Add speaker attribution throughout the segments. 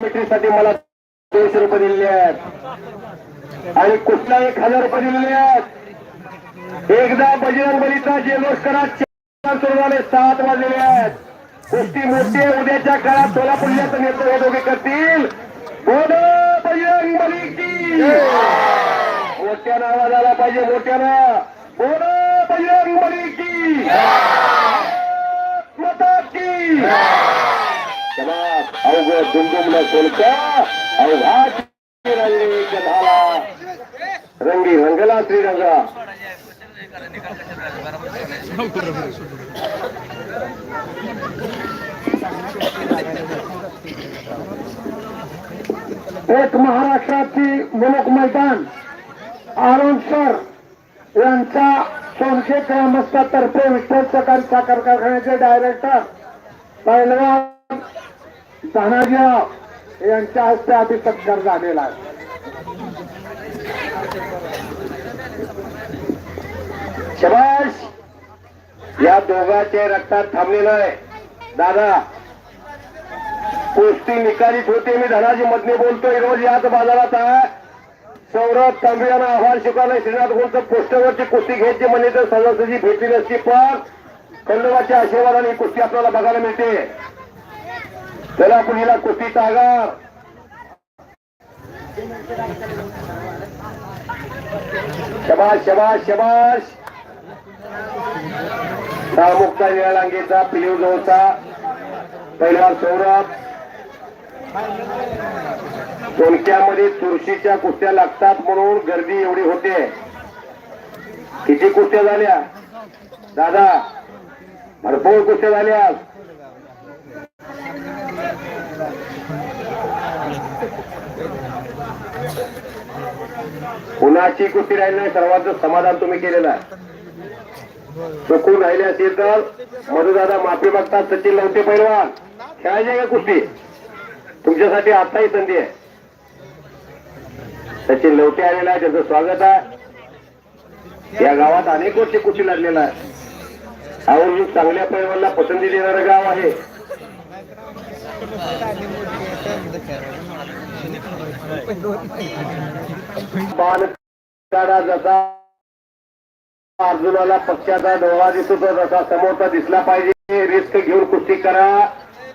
Speaker 1: साठी मला दोनशे रुपये दिलेले आहेत. आणि कुठला एक हजार रुपये दिलेले आहेत. एकदा बजरंग बलीचा जेलोस्करात करा. सुरू झाले सात वाजलेले आहेत. कुस्ती मोठी उद्याच्या काळात सोलापूर जिल्ह्याचं नेतृत्व हे दोघे करतील. बोल बजरंग बलीची. मोठ्यानं आवाज आला पाहिजे मोठ्यानं. बोल बजरंग बली की माता की जमात अवघड दुमदुमला सोलका अवघात रंगी झाला रंगी रंगला श्रीरंगा
Speaker 2: एक महाराष्ट्राची मुलक मैदान. अरुण सर यांच्या सोनशे ग्रामस्थातर्फे विठ्ठल सकाळी साखर कारखान्याचे डायरेक्टर पैलवान तानाजीराव यांच्या हस्ते आधी सत्कार झालेला आहे.
Speaker 1: शबाश या दोघांचे रक्तात थांबलेलं आहे. दादा कुस्ती निकालीत होते मी धनाजी मधने बोलतोय रोज याच बाजारात आहे सौरभ तांबेयानं आव्हान स्वीकारलं श्रीनाथ गोलचं पोस्टरवरची कुस्ती घ्यायची म्हणजे तर सदस्याची भेटली नसती पण खंडोबाच्या आशीर्वादाने ही कुस्ती आपल्याला बघायला मिळते. चला हिला कुस्ती तागार शबाश शबाश शबाश मुक्ता निळा लांगेचा पिलीव जवळचा पहिला सौरभ. टोलक्यामध्ये तुळशीच्या कुस्त्या लागतात म्हणून गर्दी एवढी होते. किती कुस्त्या झाल्या? दादा भरपूर कुस्त्या झाल्या. कुणाची कुस्ती राहिली नाही सर्वांचं समाधान तुम्ही केलेलं आहे. चुकून राहिले असेल तर मधुदादा माफी मागतात सचिन लवते पैलवान. खेळायचे का कुस्ती? तुमच्यासाठी आताही संधी आहे. सचिन लवटे आलेला आहे त्याचं स्वागत आहे. या गावात अनेक वर्षी कुस्ती लागलेला आहे. आवर्जून चांगल्या पैलवानला पसंती देणारं गाव आहे. बाण जसा अर्जुनाला पक्षाचा डोळा दिसतो जसा समोरचा दिसला पाहिजे. रिस्क घेऊन कुस्ती करा.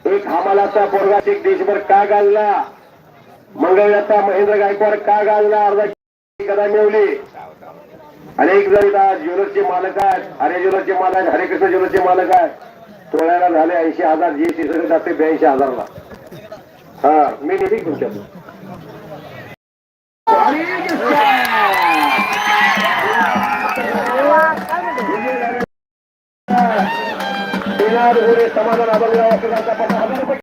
Speaker 1: एक हमालाचा पोरगा एक देशभर का घालला? मंगळयाचा महेंद्र गायकवाड का घालला? अर्धा कदा मिळवली? अनेक जण इथं ज्वेलर्सचे मालक आहेत. हरे ज्वेलर्सचे मालक हरे कृष्ण ज्वेलर्सचे मालक आहेत. तोळ्याला झाले ऐंशी हजार जी सी सगळं जाते ब्याऐंशी हजारला. हा मी नेहमी तुमच्या. समाधान पटा हजार रुपये हजार रुपये